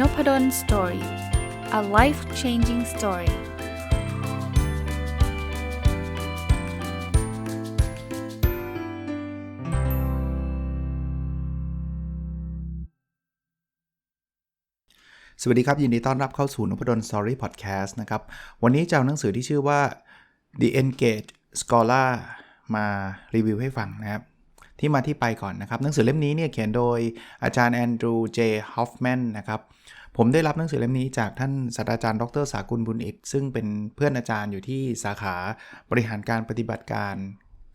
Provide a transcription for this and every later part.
n o p ด d o สตอรี่ a life changing story สวัสดีครับ ยินดีต้อนรับเข้าสู่นพดลสตอรี่พอดแคสต์นะครับ วันนี้จะเอาหนังสือที่ชื่อว่า The Engaged Scholar มารีวิวให้ฟังนะครับ ที่มาที่ไปก่อนนะครับ หนังสือเล่มนี้เนี่ยเขียนโดยอาจารย์แอนดรูเจฮอฟแมนนะครับ ผมได้รับหนังสือเล่มนี้จากท่านศาสตราจารย์ดรสากุลบุญอิตซึ่งเป็นเพื่อนอาจารย์อยู่ที่สาขาบริหารการปฏิบัติการ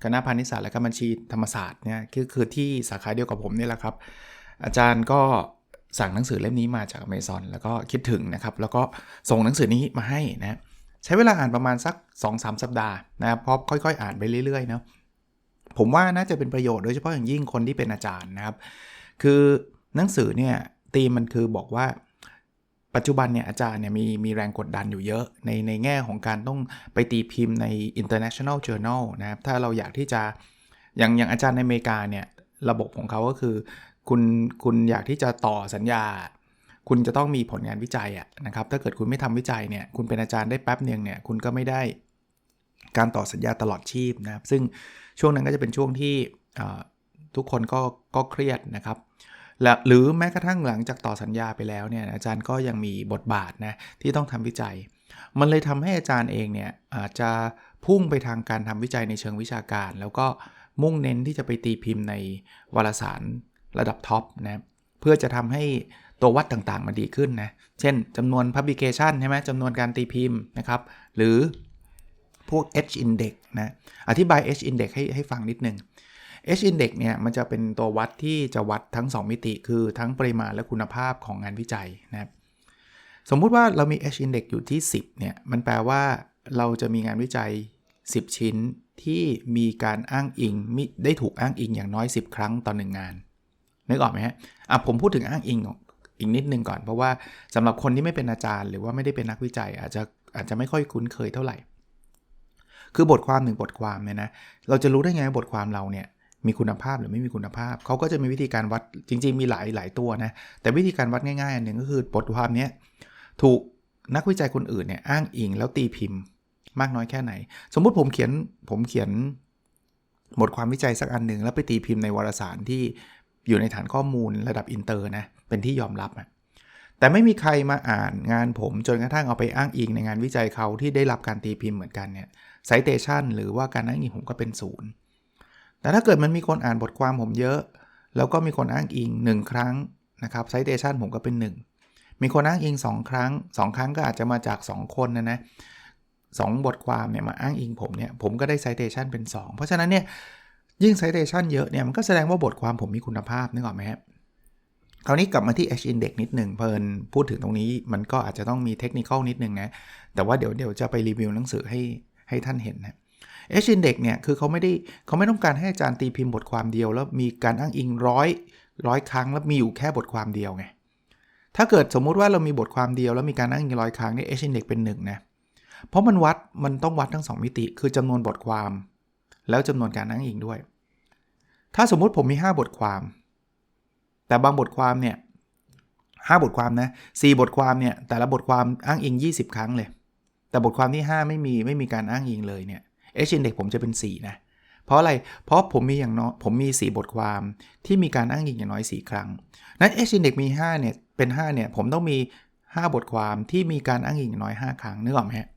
คณะพาณิชยศาสตร์และการบัญชีธรรมศาสตร์เนี่ยคือคือที่สาขาเดียวกับผมนี่แหละครับ อาจารย์ก็สั่งหนังสือเล่มนี้มาจากอเมซอนแล้วก็คิดถึงนะครับ แล้วก็ส่งหนังสือนี้มาให้นะใช้เวลาอ่านประมาณสัก 2-3 สัปดาห์นะครับเพราะค่อยๆ อ่านไปเรื่อยๆเนาะผมว่าน่าจะเป็นประโยชน์โดยเฉพาะอย่างยิ่งคนที่เป็นอาจารย์นะครับ คือหนังสือเนี่ยตีมันคือบอกว่า ปัจจุบันเนี่ยอาจารย์เนี่ยมีมีแรงกดดันอยู่เยอะ ในในแง่ของการต้องไปตีพิมพ์ใน international journal นะครับถ้าเราอยากที่จะอย่างอย่างอาจารย์ในอเมริกาเนี่ยระบบของเขาก็คือ คุณคุณอยากที่จะต่อสัญญา คุณจะต้องมีผลงานวิจัยอะนะครับถ้าเกิดคุณไม่ทำวิจัยเนี่ยคุณเป็นอาจารย์ได้แป๊บเนึงเนี่ยคุณก็ไม่ได้การต่อสัญญาตลอดชีพนะครับซึ่งช่วงนั้นก็จะเป็นช่วงที่ทุกคนก็ก็เครียดนะครับ และหรือแม้กระทั่งหลังจากต่อสัญญาไปแล้วเนี่ยอาจารย์ก็ยังมีบทบาทนะที่ต้องทำวิจัย มันเลยทำให้อาจารย์เองเนี่ยอาจจะพุ่งไปทางการทำวิจัยในเชิงวิชาการ แล้วก็มุ่งเน้นที่จะไปตีพิมพ์ในวารสารระดับท็อปนะเพื่อจะทำให้ตัววัดต่างๆมันดีขึ้นนะ เช่นจำนวน Publication ใช่ไหมจำนวนการตีพิมพ์นะครับ หรือพวก H index นะ อธิบาย H index ให้ให้ฟังนิดนึง H index เนี่ยมันจะเป็นตัววัดที่จะวัดทั้ง 2 มิติ คือทั้งปริมาณและคุณภาพของงานวิจัยนะครับสมมุติว่าเรามี H index อยู่ที่ 10เนี่ยมันแปลว่าเราจะมีงานวิจัย 10 ชิ้นที่มีการอ้างอิงได้ถูกอ้างอิงอย่างน้อย 10 ครั้งต่อหนึ่งงานนึกออกไหมฮะอะผมพูดถึงอ้างอิงอีกนิดนึงก่อน เพราะว่าสำหรับคนที่ไม่เป็นอาจารย์ หรือว่าไม่ได้เป็นนักวิจัย อาจจะอาจจะไม่ค่อยคุ้นเคยเท่าไหร่ คือบทความหนึ่งบทความเนี่ยนะเราจะรู้ได้ไงบทความเราเนี่ย มีคุณภาพหรือไม่มีคุณภาพ เขาก็จะมีวิธีการวัดจริง ๆ มีหลายหลายตัวนะ แต่วิธีการวัดง่ายๆอันหนึ่งก็คือบทความนี้ถูกนักวิจัยคนอื่นเนี่ยอ้างอิงแล้วตีพิมพ์ มากน้อยแค่ไหน สมมุติผมเขียนผมเขียนบทความวิจัยสักอันหนึ่งแล้วไปตีพิมพ์ในวารสารที่อยู่ในฐานข้อมูลระดับอินเตอร์นะเป็นที่ยอมรับอะแต่ไม่มีใครมาอ่านงานผมจนกระทั่งเอาไปอ้างอิงในงานวิจัยเขาที่ได้รับการตีพิมพ์เหมือนกันเนี่ยไซเตชันหรือว่าการอ้างอิงผมก็เป็นศูนย์ แต่ถ้าเกิดมันมีคนอ่านบทความผมเยอะ แล้วก็มีคนอ้างอิง 1 ครั้งนะครับไซเตชันผมก็เป็น 1 มีคนอ้างอิง 2 ครั้ง 2 ครั้งก็อาจจะมาจาก 2 คนนะนะสบทความเนี่ยมาอ้างอิงผมเนี่ยผมก็ได้ไซเตชันเป็น 2 เพราะฉะนั้นเนี่ยยิ่งไซเตชันเยอะเนี่ยมันก็แสดงว่าบทความผมมีคุณภาพนึกออกไหมครับคราวนี้กลับมาที่ H index นิดหนึ่งเพลินพูดถึงตรงนี้มันก็อาจจะต้องมีเทคนิคนิดนึงนะ แต่ว่าเดี๋ยวเดี๋ยวจะไปรีวิวหนังสือให้ให้ท่านเห็นนะ H index เนี่ยคือเขาไม่ได้เขาไม่ต้องการให้อาจารย์ตีพิมพ์บทความเดียว แล้วมีการอ้างอิงร้อยร้อยครั้ง แล้วมีอยู่แค่บทความเดียวไงถ้าเกิดสมมุติว่าเรามีบทความเดียวแล้วมีการอ้างอิงร้อยครั้งนี่ H index เป็น1นะเพราะมันวัดมันต้องวัดทั้ง 2 มิติ คือจำนวนบทความ แล้วจำนวนการอ้างอิงด้วย ถ้าสมมุติผมมี 5 บทความ แต่บางบทความเนี่ย5บทความนะ4บทความเนี่ยแต่ละบทความอ้างอิง 20 ครั้งเลย แต่บทความที่ 5 ไม่มีไม่มีการอ้างอิงเลยเนี่ย H index ผมจะเป็น 4 นะ เพราะอะไร เพราะผมมีอย่างน้อยผมมี 4 บทความที่มีการอ้างอิงอย่างน้อย 4 ครั้ง นั้น H index มี 5 เนี่ย เป็น 5 เนี่ย ผมต้องมี 5 บทความที่มีการอ้างอิงอย่างน้อย 5 ครั้ง นึกออกไหมฮะ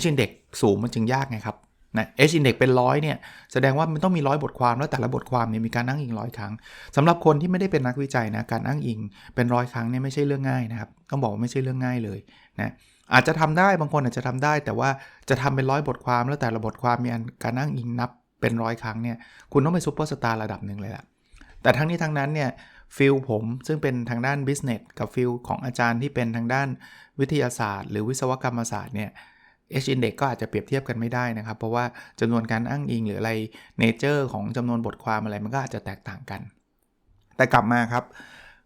H index สูงมันจึงยากไงครับนะ H index เป็นร้อยเนี่ย แสดงว่ามันต้องมีร้อยบทความ แล้วแต่ละบทความเนี่ยมีการอ้างอิงร้อยครั้งสำหรับคนที่ไม่ได้เป็นนักวิจัยนะ การอ้างอิงเป็นร้อยครั้งเนี่ยไม่ใช่เรื่องง่ายนะครับ ต้องบอกว่าไม่ใช่เรื่องง่ายเลยนะ อาจจะทำได้บางคนอาจจะทำได้ แต่ว่าจะทำเป็นร้อยบทความแล้วแต่ละบทความมีการนั่งอิงนับเป็นร้อยครั้งเนี่ยคุณต้องเป็นซูเปอร์สตาร์ระดับหนึ่งเลยละแต่ทั้งนี้ทั้งนั้นเนี่ยฟิลผมซึ่งเป็นทางด้านบิสเนสกับฟิลของอาจารย์ที่เป็นทางด้านวิทยาศาสตร์ หรือวิศวกรรมศาสตร์เนี่ย H index ก็อาจจะเปรียบเทียบกันไม่ได้นะครับ เพราะว่าจำนวนการอ้างอิงหรืออะไรเนเจอร์ของจำนวนบทความอะไรมันก็อาจจะแตกต่างกัน แต่กลับมาครับ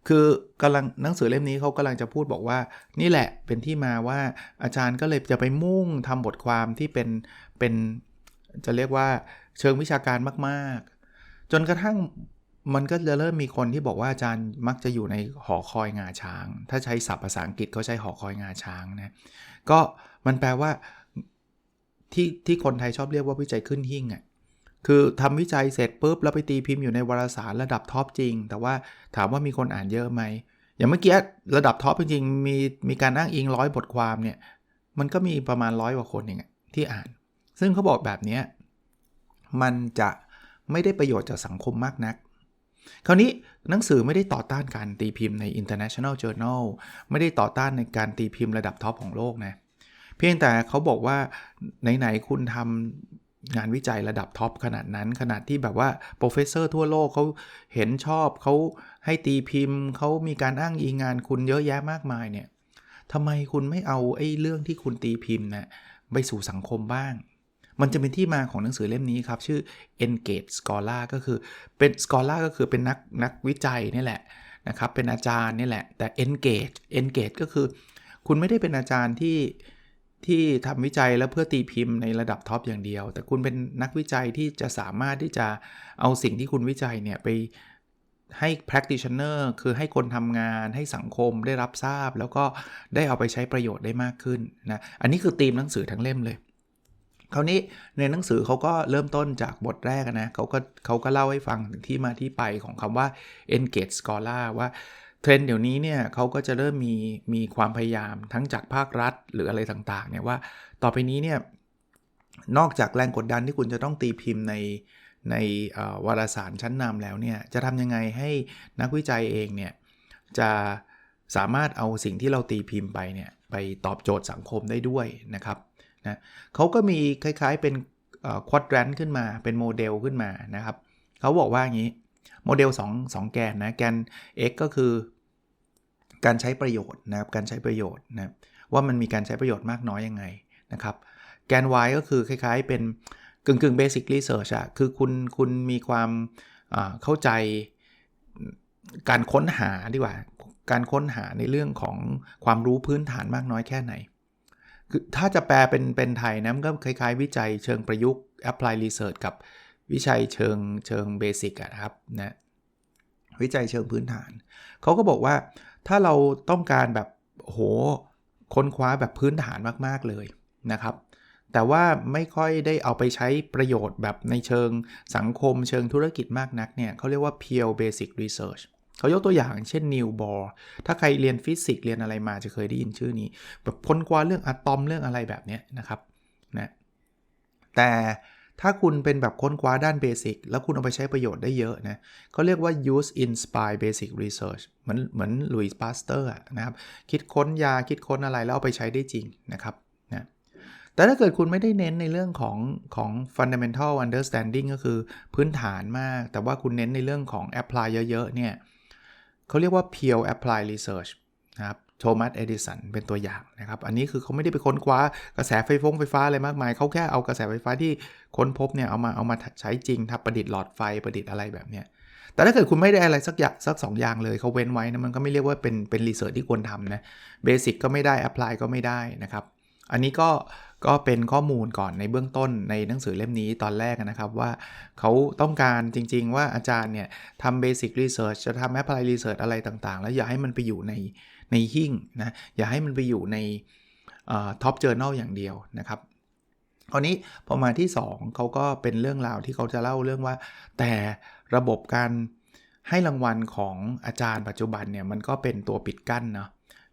คือกำลังหนังสือเล่มนี้เขากำลังจะพูดบอกว่า นี่แหละเป็นที่มาว่าอาจารย์ก็เลยจะไปมุ่งทำบทความที่เป็นเป็นจะเรียกว่าเชิงวิชาการมากๆ จนกระทั่งมันก็จะเริ่มมีคนที่บอกว่าอาจารย์มักจะอยู่ในหอคอยงาช้าง ถ้าใช้ศัพท์ภาษาอังกฤษเขาใช้หอคอยงาช้างนะก็มันแปลว่าที่ที่คนไทยชอบเรียกว่าวิจัยขึ้นหิ่งอะ่ะ คือทำวิจัยเสร็จปุ๊บแล้วไปตีพิมพ์อยู่ในวารสารระดับท็อปจริง แต่ว่าถามว่ามีคนอ่านเยอะไหม อย่างเมื่อกี้ระดับท็อปจริงๆมีมีการอ้างอิงร้อยบทความเนี่ย มันก็มีประมาณร้อยกว่าคนเองที่อ่าน ซึ่งเขาบอกแบบนี้มันจะไม่ได้ประโยชน์จากสังคมมากนัก คราวนี้หนังสือไม่ได้ต่อต้านการตีพิมพ์ใน international journal ไม่ได้ต่อต้านในการตีพิมพ์ระดับท็อปของโลกนะเพียงแต่เขาบอกว่าไหนๆคุณทำ งานวิจัยระดับท็อปขนาดนั้น ขนาดที่แบบว่าโปรเฟสเซอร์ทั่วโลกเขาเห็นชอบเขาให้ตีพิมพ์เขามีการอ้างอิงงานคุณเยอะแยะมากมายเนี่ยทำไมคุณไม่เอาไอ้เรื่องที่คุณตีพิมพ์นะ่ไปสู่สังคมบ้าง มันจะเป็นที่มาของหนังสือเล่มนี้ครับ ชื่อ Engage Scholar ก็คือเป็น Scholar ก็คือเป็นนักนักวิจัยนี่แหละนะครับ เป็นอาจารย์นี่แหละ แต่ Engage Engage ก็คือ คุณไม่ได้เป็นอาจารย์ที่ ที่ทำวิจัยแล้วเพื่อตีพิมพ์ในระดับท็อปอย่างเดียว แต่คุณเป็นนักวิจัยที่จะสามารถที่จะเอาสิ่งที่คุณวิจัยเนี่ยไปให้ practitioner คือให้คนทำงานให้สังคมได้รับทราบ แล้วก็ได้เอาไปใช้ประโยชน์ได้มากขึ้นนะ อันนี้คือธีมหนังสือทั้งเล่มเลย คราวนี้ในหนังสือเขาก็เริ่มต้นจากบทแรกนะเขาก็เขาก็เล่าให้ฟังถึงที่มาที่ไปของคำว่า engage scholar ว่า เทรนด์เดี๋ยวนี้เนี่ยเขาก็จะเริ่มมีมีความพยายามทั้งจากภาครัฐหรืออะไรต่างๆเนี่ยว่าต่อไปนี้เนี่ยนอกจากแรงกดดันที่คุณจะต้องตีพิมพ์ในในวารสารชั้นนำแล้วเนี่ยจะทำยังไงให้นักวิจัยเองเนี่ยจะสามารถเอาสิ่งที่เราตีพิมพ์ไปเนี่ยไปตอบโจทย์สังคมได้ด้วยนะครับนะเขาก็มีคล้ายๆเป็นควอดแรนขึ้นมาเป็นโมเดลขึ้นมานะครับเขาบอกว่าอย่างนี้โมเดล 2 2 แกนนะแกน x ก็คือ การใช้ประโยชน์นะครับการใช้ประโยชน์นะว่ามันมีการใช้ประโยชน์มากน้อยยังไงนะครับแกน y ก็คือคล้ายๆเป็นกึ่งกึ่งเบสิครีเสิร์ชอะคือคุณคุณมีความเข้าใจการค้นหาดีกว่า การค้นหาในเรื่องของความรู้พื้นฐานมากน้อยแค่ไหน คือถ้าจะแปลเป็นเป็นไทยนะมันก็คล้ายๆ วิจัยเชิงประยุกต์ apply research กับวิจัยเชิงเชิงเบสิกนะครับนะวิจัยเชิงพื้นฐาน เขาก็บอกว่า ถ้าเราต้องการแบบโหค้นคว้าแบบพื้นฐานมากๆเลยนะครับ แต่ว่าไม่ค่อยได้เอาไปใช้ประโยชน์แบบในเชิงสังคมเชิงธุรกิจมากนักเนี่ยเขาเรียกว่า pure basic research เขายกตัวอย่างเช่นนิวบอร์ถ้าใครเรียนฟิสิกส์เรียนอะไรมาจะเคยได้ยินชื่อนี้ แบบพ้นกว่าเรื่องอะตอมเรื่องอะไรแบบนี้นะครับนะแต่ ถ้าคุณเป็นแบบค้นคว้าด้านเบสิกแล้วคุณเอาไปใช้ประโยชน์ได้เยอะนะเขาเรียกว่า use inspire basic research เหมือนเหมือนลุยส์ปาสเตอร์นะครับ คิดค้นยาคิดค้นอะไรแล้วเอาไปใช้ได้จริงนะครับนะแต่ถ้าเกิดคุณไม่ได้เน้นในเรื่องของของ fundamental understanding ก็คือพื้นฐานมาก แต่ว่าคุณเน้นในเรื่องของ apply เยอะๆเนี่ยเขาเรียกว่า pure apply research นะครับ ทมัสเอดิสันเป็นตัวอย่างนะครับ อันนี้คือเขาไม่ได้ไปค้นคว้ากระแสไฟฟงไฟฟ้าอะไรมากมาย เขาแค่เอากระแสไฟฟ้าที่ค้นพบเนี่ยเอามาเอามาใช้จริงทำประดิษฐ์หลอดไฟประดิษฐ์อะไรแบบเนี้ยแต่ถ้าเกิดคุณไม่ได้อะไรสักอย่างสักสองอย่างเลยเขาเว้นไว้นะมันก็ไม่เรียกว่าเป็นเป็นรีเสิร์ชที่ควรทำนะเบสิกก็ไม่ได้แอพพลายก็ไม่ได้นะครับ อันนี้ก็ก็เป็นข้อมูลก่อนในเบื้องต้นในหนังสือเล่มนี้ตอนแรกนะครับว่าเขาต้องการจริงๆว่าอาจารย์เนี่ยทำเบสิกรีเสิร์ชจะทำแอปพลายรีเสิร์ชอะไรต่างๆ แล้วอย่าให้มันไปอยู่ใน ในหิ่งนะอย่าให้มันไปอยู่ในท็อปเจอร์นลอย่างเดียวนะครับคราวนี้พอมาที่ 2เขาก็เป็นเรื่องราวที่เขาจะเล่าเรื่องว่า แต่ระบบการให้รางวัลของอาจารย์ปัจจุบันเนี่ยมันก็เป็นตัวปิดกั้นเนาะ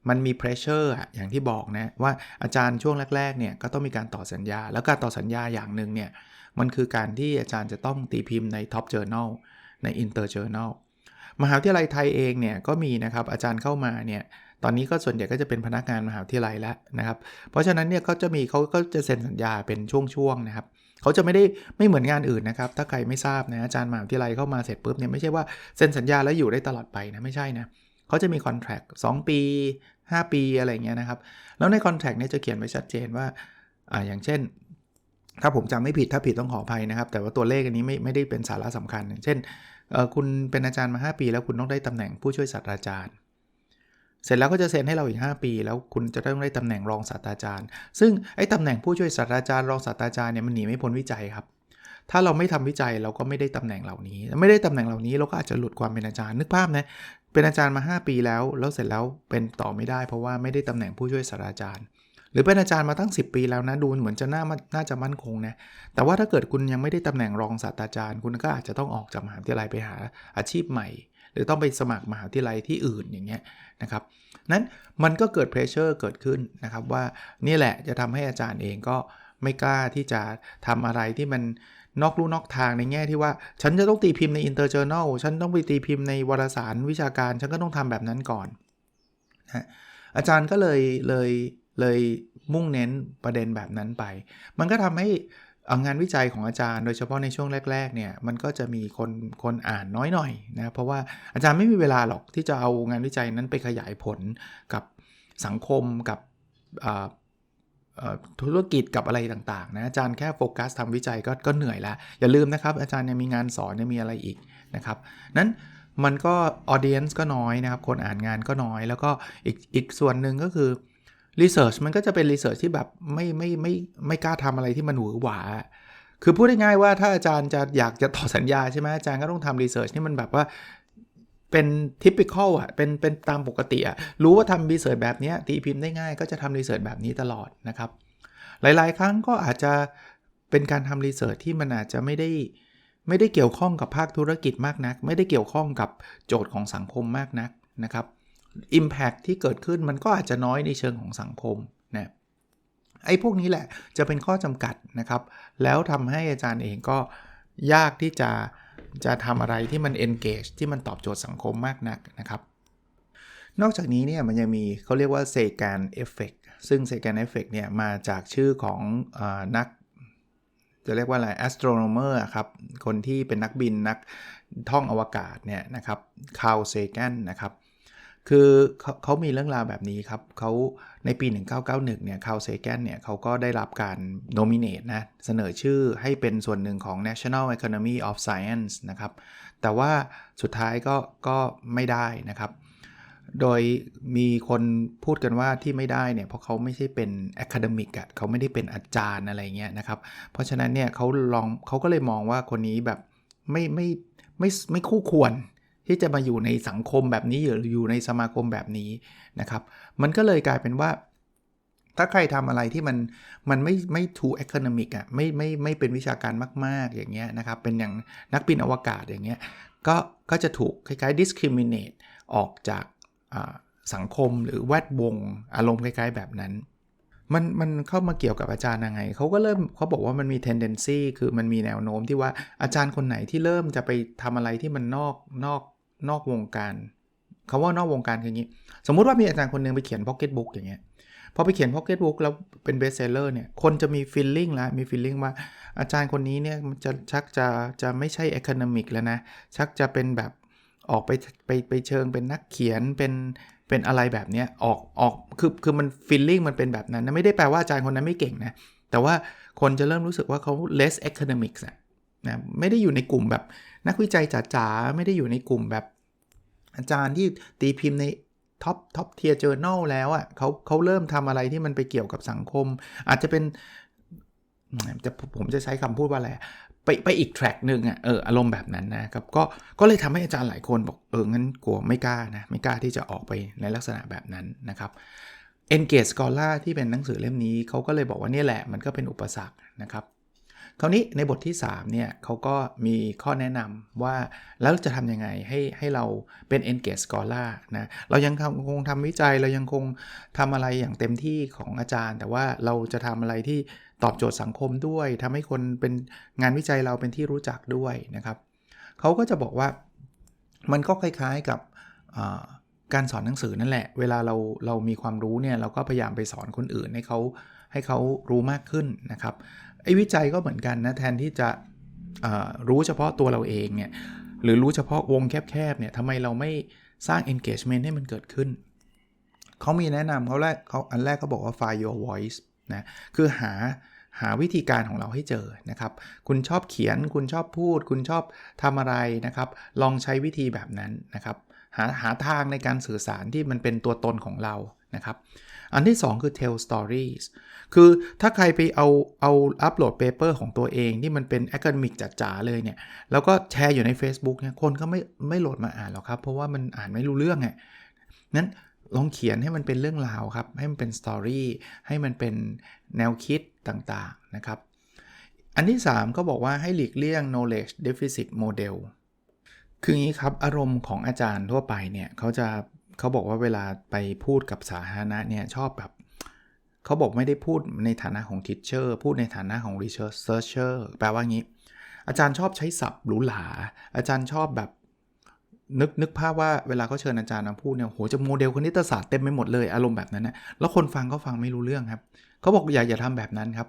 มันมีเพรสเชอร์อย่างที่บอกนะว่าอาจารย์ช่วงแรกๆเนี่ยก็ต้องมีการต่อสัญญา แล้วการต่อสัญญาอย่างหนึ่งเนี่ยมันคือการที่อาจารย์จะต้องตีพิมพ์ในท็อปเจอร์นลในอิน มหาวิทยาลัยไทยเองเนี่ยก็มีนะครับอาจารย์เข้ามาเนี่ยตอนนี้ก็ส่วนใหญ่ก็จะเป็นพนักงานมหาวิทยาลัยแล้วนะครับ เพราะฉะนั้นเนี่ยเขาจะมีเขาก็จะเซ็นสัญญาเป็นช่วงๆนะครับเขาจะไม่ได้ไม่เหมือนงานอื่นนะครับ ถ้าใครไม่ทราบนะอาจารย์มหาวิทยาลัยเข้ามาเสร็จปุ๊บเนี่ยไม่ใช่ว่าเซ็นสัญญาแล้วอยู่ได้ตลอดไปนะไม่ใช่นะเขาจะมีคอนแท็กสปี 5 ปีอะไรเงี้ยนะครับ แล้วในคอนแท็กเนี่ยจะเขียนไว้ชัดเจนว่าอ่าอย่างเช่น ถ้าผมจำไม่ผิดถ้าผิดต้องขออภัยนะครับ แต่ว่าตัวเลขอันนี้ไม่ไม่ได้เป็นสาระสำคัญ เช่นคุณเป็นอาจารย์มา 5 ปี แล้วคุณต้องได้ตำแหน่งผู้ช่วยศาสตราจารย์ เสร็จแล้วก็จะเซ็นให้เราอีก 5 ปี แล้วคุณจะต้องได้ตำแหน่งรองศาสตราจารย์ ซึ่งไอ้ตำแหน่งผู้ช่วยศาสตราจารย์รองศาสตราจารย์เนี่ยมันหนีไม่พ้นวิจัยครับ ถ้าเราไม่ทำวิจัยเราก็ไม่ได้ตำแหน่งเหล่านี้ ไม่ได้ตำแหน่งเหล่านี้เราก็อาจจะหลุดความเป็นอาจารย์นึกภาพนะเป็นอาจารย์มา 5 ปีแล้ว แล้วเสร็จแล้วเป็นต่อไม่ได้ เพราะว่าไม่ได้ตำแหน่งผู้ช่วยศาสตราจารย์ หรือเป็นอาจารย์มาตั้ง 10 ปีแล้วนะดูเหมือนจะน่าน่าจะมั่นคงนะแต่ว่าถ้าเกิดคุณยังไม่ได้ตำแหน่งรองศาสตราจารย์ คุณก็อาจจะต้องออกจากมหาวิทยาลัยไปหาอาชีพใหม่ หรือต้องไปสมัครมหาวิทยาลัยที่อื่นอย่างเงี้ยนะครับนั้นมันก็เกิดเพรสเชอร์เกิดขึ้นนะครับว่านี่แหละจะทำให้อาจารย์เองก็ไม่กล้าที่จะทำอะไรที่มันนอกลู่นอกทางในแง่ที่ว่า ฉันจะต้องตีพิมพ์ใน Interjournal ฉันต้องไปตีพิมพ์ในวารสารวิชาการ ฉันก็ต้องทำแบบนั้นก่อนนะอาจารย์ก็เลยเลย เลยมุ่งเน้นประเด็นแบบนั้นไป มันก็ทำให้งานวิจัยของอาจารย์ โดยเฉพาะในช่วงแรก ๆ เนี่ย มันก็จะมีคนคนอ่านน้อยหน่อยนะ เพราะว่าอาจารย์ไม่มีเวลาหรอกที่จะเอางานวิจัยนั้นไปขยายผลกับสังคมกับธุรกิจกับอะไรต่างๆนะอาจารย์แค่โฟกัสทำวิจัยก็ก็เหนื่อยแล้ว อย่าลืมนะครับอาจารย์ยังมีงานสอนยังมีอะไรอีกนะครับนั้นมันก็ออเดียนส์ก็น้อยนะครับ คนอ่านงานก็น้อย แล้วก็อีกอีกส่วนหนึ่งก็คือ รีเสิร์ชมันก็จะเป็นรีเสิร์ชที่แบบไม่ไม่ไม่ไม่กล้าทำอะไรที่มันหวือหวา คือพูดง่ายๆว่าถ้าอาจารย์จะอยากจะต่อสัญญาใช่ไหมอาจารย์ก็ต้องทำรีเสิร์ชที่มันแบบว่าเป็นทิปิคอลอะเป็นเป็นตามปกติอะรู้ว่าทำรีเสิร์ชแบบนี้ตีพิมพ์ได้ง่ายก็จะทำรีเสิร์ชแบบนี้ตลอดนะครับ หลายๆ ครั้งก็อาจจะเป็นการทำรีเสิร์ชที่มันอาจจะไม่ได้ไม่ได้เกี่ยวข้องกับภาคธุรกิจมากนัก ไม่ได้เกี่ยวข้องกับโจทย์ของสังคมมากนักนะครับ Impact ที่เกิดขึ้นมันก็อาจจะน้อยในเชิงของสังคมนะไอ้พวกนี้แหละจะเป็นข้อจำกัดนะครับ แล้วทำให้อาจารย์เองก็ยากที่จะจะทำอะไรที่มัน engage ที่มันตอบโจทย์สังคมมากนักนะครับ นอกจากนี้เนี่ยมันยังมีเขาเรียกว่าเซการเอฟเฟกซึ่งเซการเอฟเฟกเนี่ยมาจากชื่อของอนัก จะเรียกว่าอะไร astronomer ครับ คนที่เป็นนักบินนักท่องอวกาศเนี่ยนะครับคาร์ลเซกันนะครับ คือเขาเขามีเรื่องราวแบบนี้ครับเขาในปี 1991 เนี่ยคาร์เซแกนเนี่ยเขาก็ได้รับการโนมิเนตนะเสนอชื่อให้เป็นส่วนหนึ่งของ National Academy of Science นะครับ แต่ว่าสุดท้ายก็ก็ไม่ได้นะครับ โดยมีคนพูดกันว่าที่ไม่ได้เนี่ยเพราะเขาไม่ใช่เป็น academic อะเขาไม่ได้เป็นอาจารย์อะไรเงี้ยนะครับ เพราะฉะนั้นเนี่ยเขาลองเขาก็เลยมองว่าคนนี้แบบไม่ไม่ไม่ไม่คู่ควร ที่จะมาอยู่ในสังคมแบบนี้หรืออยู่ในสมาคมแบบนี้นะครับ มันก็เลยกลายเป็นว่า ถ้าใครทำอะไรที่มันมันไม่ไม่ทูเอคอนมิกอะไม่ไม่ไม่เป็นวิชาการมาก ๆ อย่างเงี้ยนะครับ เป็นอย่างนักบินอวกาศอย่างเงี้ยก็ก็จะถูกคล้ายๆ discriminate ออกจากสังคมหรือแวดวงอารมณ์คล้ายๆ แบบนั้น มันมันเข้ามาเกี่ยวกับอาจารย์ยังไงเขาก็เริ่มเขาบอกว่ามันมี tendency คือมันมีแนวโน้มที่ว่าอาจารย์คนไหนที่เริ่มจะไปทำอะไรที่มันนอกนอก นอกวงการคาว่านอกวงการคืออย่างนี้ สมมุติว่ามีอาจารย์คนนึงไปเขียนพ็อกเก็ตบุ๊กอย่างเงี้ยพอไปเขียนพ็อกเก็ตบุ๊กแล้วเป็นเบสเซลเลอร์เนี่ยคนจะมีฟีลลิ่งแล้วมีฟีลลิ่งว่าอาจารย์คนนี้เนี่ยจะชักจะจะไม่ใช่เอคอนมิกแล้วนะ ชักจะเป็นแบบออกไปไปไปเชิงเป็นนักเขียนเป็นเป็นอะไรแบบเนี้ยออกออกคือคือมันฟีลลิ่งมันเป็นแบบนั้นนะไม่ได้แปลว่าอาจารย์คนนั้นไม่เก่งนะ แต่ว่าคนจะเริ่มรู้สึกว่าเขา less academics นะไม่ได้อยู่ในกลุ่มแบบ นักวิจัยจ๋าๆไม่ได้อยู่ในกลุ่มแบบ อาจารย์ที่ตีพิมพ์ในท็อปท็อปเทียร์เจอแนลแล้วอะ่ะเขาเขาเริ่มทำอะไรที่มันไปเกี่ยวกับสังคม อาจจะเป็นจะผมจะใช้คำพูดว่าอะไรไปไปอีกแทร็กหนึ่งอะเอออารมณ์แบบนั้นนะครับก็ก็เลยทำให้อาจารย์หลายคนบอกเอองั้นกลัวไม่กล้านะไม่กล้าที่จะออกไปในลักษณะแบบนั้นนะครับ Engage Scholar ที่เป็นหนังสือเล่มนี้เขาก็เลยบอกว่านี่แหละมันก็เป็นอุปสรรคนะครับ คราวนี้ในบทที่3เนี่ยเขาก็มีข้อแนะนำว่าแล้วจะทำยังไงให้ให้เราเป็น engage scholar นะเรายังคงทำวิจัยเรายังคงทำอะไรอย่างเต็มที่ของอาจารย์ แต่ว่าเราจะทำอะไรที่ตอบโจทย์สังคมด้วยทำให้คนเป็นงานวิจัยเราเป็นที่รู้จักด้วยนะครับเขาก็จะบอกว่ามันก็คล้ายๆกับการสอนหนังสือนั่นแหละ เวลาเราเรามีความรู้เนี่ยเราก็พยายามไปสอนคนอื่นให้เขา ให้เขารู้มากขึ้นนะครับไอ้วิจัยก็เหมือนกันนะแทนที่จะรู้เฉพาะตัวเราเองเนี่ยหรือรู้เฉพาะวงแคบๆเนี่ยทำไมเราไม่สร้าง engagement ให้มันเกิดขึ้น เขามีแนะนำเขาแรกเขาอันแรกเขาบอกว่า find your voice นะคือหาหาวิธีการของเราให้เจอนะครับ คุณชอบเขียน คุณชอบพูด คุณชอบทำอะไรนะครับ ลองใช้วิธีแบบนั้นนะครับ หาหาทางในการสื่อสารที่มันเป็นตัวตนของเรานะครับ อันที่ 2 คือ tell stories คือถ้าใครไปเอาเอาอัปโหลดเปเปอร์ของตัวเองที่มันเป็น academic จ๋าๆเลยเนี่ย แล้วก็แชร์อยู่ใน Facebook เนี่ยคนก็ไม่ไม่โหลดมาอ่านหรอกครับ เพราะว่ามันอ่านไม่รู้เรื่องไงนั้นลองเขียนให้มันเป็นเรื่องราวครับ ให้มันเป็นสตอรี่ให้มันเป็นแนวคิดต่างๆนะครับ อันที่ 3 ก็บอกว่าให้หลีกเลี่ยง knowledge deficit model คืออย่างนี้ครับ อารมณ์ของอาจารย์ทั่วไปเนี่ยเขาจะ เขาบอกว่าเวลาไปพูดกับสาธารณะเนี่ยชอบแบบเขาบอกไม่ได้พูดในฐานะของ teacher พูดในฐานะของ researcher แปลว่างี้ อาจารย์ชอบใช้ศัพท์หรูหราอาจารย์ชอบแบบนึกนึกภาพว่าเวลาเขาเชิญอาจารย์มาพูดเนี่ยโหจะโมเดลคณิตศาสตร์เต็มไปหมดเลยอารมณ์แบบนั้นนะแล้วคนฟังก็ฟังไม่รู้เรื่องครับเขาบอกอย่าอย่าทำแบบนั้นครับ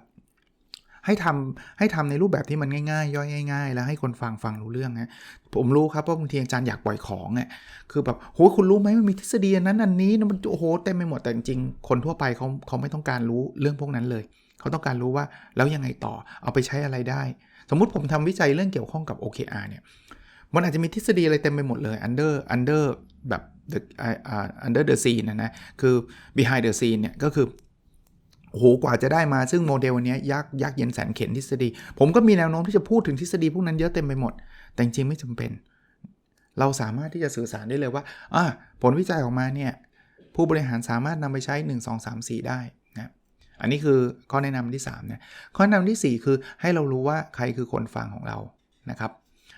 ให้ทำให้ทำในรูปแบบที่มันง่ายๆ ย่อยง่าย ๆ แล้วให้คนฟังฟังรู้เรื่องนะผมรู้ครับว่าบางทีอาจารย์อยากปล่อยของอะคือแบบโหคุณรู้ไหมมันมีทฤษฎีนั้นอันนี้มันโอ้โหเต็มไปหมดแต่จริงๆคนทั่วไปเขาเขาไม่ต้องการรู้เรื่องพวกนั้นเลย เขาต้องการรู้ว่าแล้วยังไงต่อเอาไปใช้อะไรได้ สมมุติผมทำวิจัยเรื่องเกี่ยวข้องกับ OKR เนี่ยมันอาจจะมีทฤษฎีอะไรเต็มไปหมดเลย under under แบบ the uh, under the scene นะนะ คือ behind the scene เนี่ย ก็คือ โหกว่าจะได้มาซึ่งโมเดลนี้ยากยากเย็นแสนเข็นทฤษฎี ผมก็มีแนวโน้มที่จะพูดถึงทฤษฎีพวกนั้นเยอะเต็มไปหมด แต่จริงไม่จำเป็น เราสามารถที่จะสื่อสารได้เลยว่าอ่าผลวิจัยออกมาเนี่ยผู้บริหารสามารถนำไปใช้ 1 2 3 4 ได้นะอันนี้คือข้อแนะนำที่3นะข้อแนะนำที่ 4 คือให้เรารู้ว่าใครคือคนฟังของเรานะครับ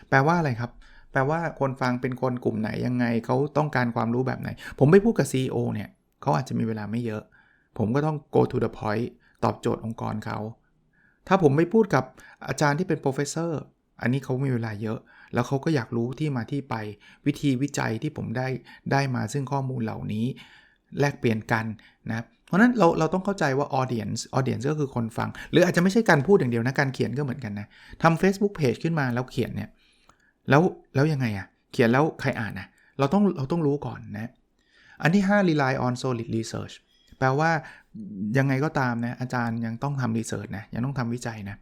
แปลว่าอะไรครับ แปลว่าคนฟังเป็นคนกลุ่มไหนยังไงเขาต้องการความรู้แบบไหน ผมไปพูดกับ CEO เนี่ยเขาอาจจะมีเวลาไม่เยอะ ผมก็ต้อง go to the point ตอบโจทย์องค์กรเขา ถ้าผมไปพูดกับอาจารย์ที่เป็น professor อันนี้เขามีเวลาเยอะ แล้วเขาก็อยากรู้ที่มาที่ไปวิธีวิจัยที่ผมได้ได้มาซึ่งข้อมูลเหล่านี้ แลกเปลี่ยนกันนะเพราะนั้นเราเราต้องเข้าใจว่า audience audience ก็คือคนฟัง หรืออาจจะไม่ใช่การพูดอย่างเดียวนะ การเขียนก็เหมือนกันนะทำ Facebook page ขึ้นมาแล้วเขียนเนี่ยแล้วแล้วยังไงอะเขียนแล้วใครอ่านนะเราต้องเราต้องรู้ก่อนนะ อันที่ 5 rely on solid research แปลว่ายังไงก็ตามนะอาจารย์ยังต้องทำรีเสิร์ชนะยังต้องทำวิจัยนะ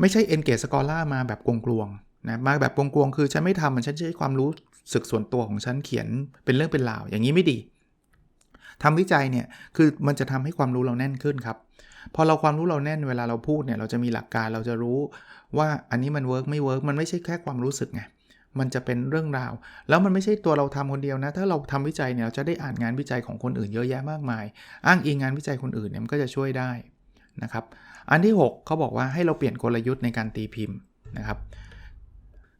ไม่ใช่ engage scholar มาแบบกลวงๆนะมาแบบกลวงๆคือฉันไม่ทำมันฉันใช้ความรู้ศึกส่วนตัวของฉันเขียนเป็นเรื่องเป็นราว อย่างนี้ไม่ดีทำวิจัยเนี่ยคือมันจะทำให้ความรู้เราแน่นขึ้นครับพอเราความรู้เราแน่นเวลาเราพูดเนี่ยเราจะมีหลักการเราจะรู้ว่าอันนี้มันเวิร์กไม่เวิร์กมันไม่ใช่แค่ความรู้สึกไง มันจะเป็นเรื่องราว แล้วมันไม่ใช่ตัวเราทำคนเดียวนะ ถ้าเราทำวิจัยเนี่ยเราจะได้อ่านงานวิจัยของคนอื่นเยอะแยะมากมาย อ้างอิงงานวิจัยคนอื่นเนี่ยมันก็จะช่วยได้นะครับอันที่ 6เขาบอกว่าให้เราเปลี่ยนกลยุทธ์ในการตีพิมพ์นะครับ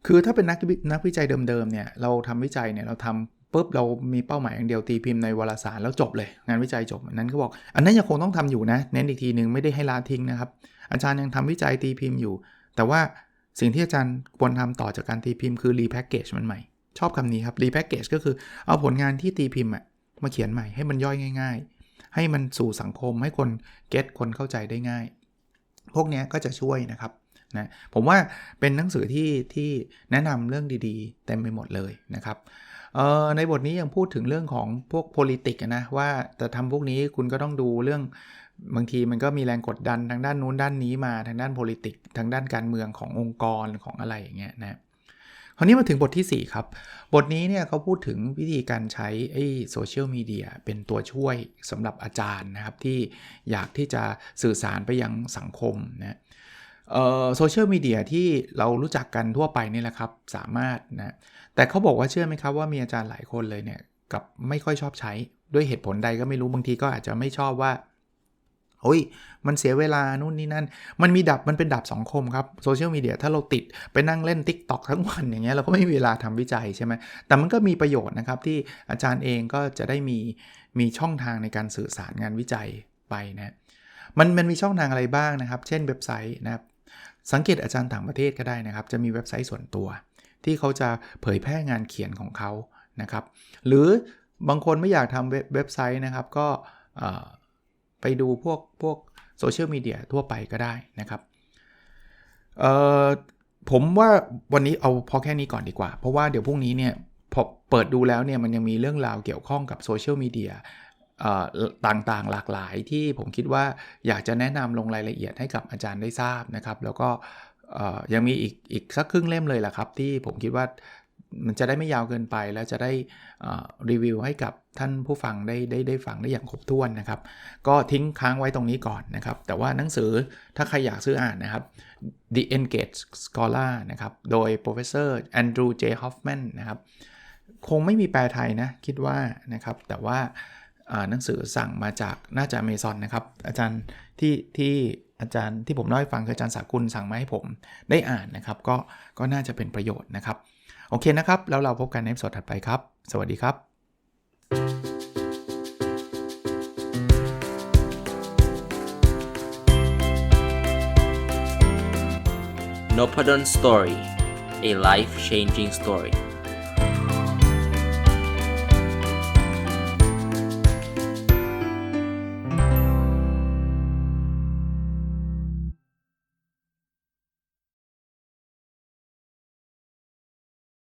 คือถ้าเป็นนักนักวิจัยเดิมๆเนี่ยเราทำวิจัยเนี่ยเราทำปุ๊บเรามีเป้าหมายอย่างเดียวตีพิมพ์ในวารสารแล้วจบเลย งานวิจัยจบอันนั้นเขาบอก อันนั้นยังคงต้องทำอยู่นะ เน้นอีกทีหนึ่งไม่ได้ให้ลาทิ้งนะครับ อาจารย์ยังทำวิจัยตีพิมพ์อยู่ แต่ว่า สิ่งที่อาจารย์ควรทำต่อจากการตีพิมพ์คือรีแพคเกจมันใหม่ ชอบคำนี้ครับรีแพคเกจก็คือเอาผลงานที่ตีพิมพ์มาเขียนใหม่ให้มันย่อยง่าย ๆ ให้มันสู่สังคมให้คนเก็ตคนเข้าใจได้ง่าย พวกนี้ก็จะช่วยนะครับนะผมว่าเป็นหนังสือที่ที่แนะนำเรื่องดีๆ เต็มไปหมดเลยนะครับในบทนี้ยังพูดถึงเรื่องของพวก politics นะว่าจะทำพวกนี้คุณก็ต้องดูเรื่อง บางทีมันก็มีแรงกดดันทางด้านนู้นด้านนี้มาทางด้าน politics ทางด้านการเมืองขององค์กรของอะไรอย่างเงี้ยนะคราวนี้มาถึงบทที่ 4 ครับ บทนี้เนี่ยเขาพูดถึงวิธีการใช้ไอ้โซเชียลมีเดียเป็นตัวช่วยสำหรับอาจารย์นะครับ ที่อยากที่จะสื่อสารไปยังสังคมนะโซเชียลมีเดียที่เรารู้จักกันทั่วไปนี่แหละครับ สามารถนะแต่เขาบอกว่าเชื่อไหมครับว่ามีอาจารย์หลายคนเลยเนี่ยกับไม่ค่อยชอบใช้ด้วยเหตุผลใดก็ไม่รู้บางทีก็อาจจะไม่ชอบว่า โอ้ยมันเสียเวลานู่นนี่นั่น มันมีดับมันเป็นดับสองคมครับโซเชียลมีเดียถ้าเราติดไปนั่งเล่น Tik t o อกทั้งวันอย่างเงี้ยเราก็ไม่มีเวลาทำวิจัยใช่ไหมแต่มันก็มีประโยชน์นะครับที่อาจารย์เองก็จะได้มีมีช่องทางในการสื่อสารงานวิจัยไปนะมันมันมีช่องทางอะไรบ้างนะครับ เช่นเว็บไซต์นะครับสังเกตอาจารย์ต่างประเทศก็ได้นะครับ จะมีเว็บไซต์ส่วนตัว ที่เขาจะเผยแพร่งานเขียนของเขานะครับ หรือบางคนไม่อยากทำเว็บไซต์นะครับก็ ไปดูพวกพวกโซเชียลมีเดียทั่วไปก็ได้นะครับผมว่าวันนี้เอาพอแค่นี้ก่อนดีกว่า เพราะว่าเดี๋ยวพรุ่งนี้เนี่ยพอเปิดดูแล้วเนี่ยมันยังมีเรื่องราวเกี่ยวข้องกับโซเชียลมีเดียต่างๆหลากหลายที่ผมคิดว่าอยากจะแนะนำลงรายละเอียดให้กับอาจารย์ได้ทราบนะครับ แล้วก็ยังมีอีกอีกสักครึ่งเล่มเลยแหละครับ ที่ผมคิดว่า มันจะได้ไม่ยาวเกินไป แล้วจะได้รีวิวให้กับท่านผู้ฟังได้ได้ได้ฟังได้อย่างครบถ้วนนะครับ ก็ทิ้งค้างไว้ตรงนี้ก่อนนะครับ แต่ว่าหนังสือถ้าใครอยากซื้ออ่านนะครับ The Engaged Scholar นะครับ โดย Professor Andrew J. Hoffman นะครับ คงไม่มีแปลไทยนะ คิดว่านะครับ แต่ว่าหนังสือสั่งมาจากน่าจะ Amazon นะครับ อาจารย์ที่ที่อาจารย์ที่ผมเล่าให้ฟังคืออาจารย์สากุลสั่งมาให้ผมได้อ่านนะครับ ก็ก็น่าจะเป็นประโยชน์นะครับ โอเคนะครับ แล้วเราพบกันในสดถัดไปครับ สวัสดีครับ n o p a d o n Story, a life changing story.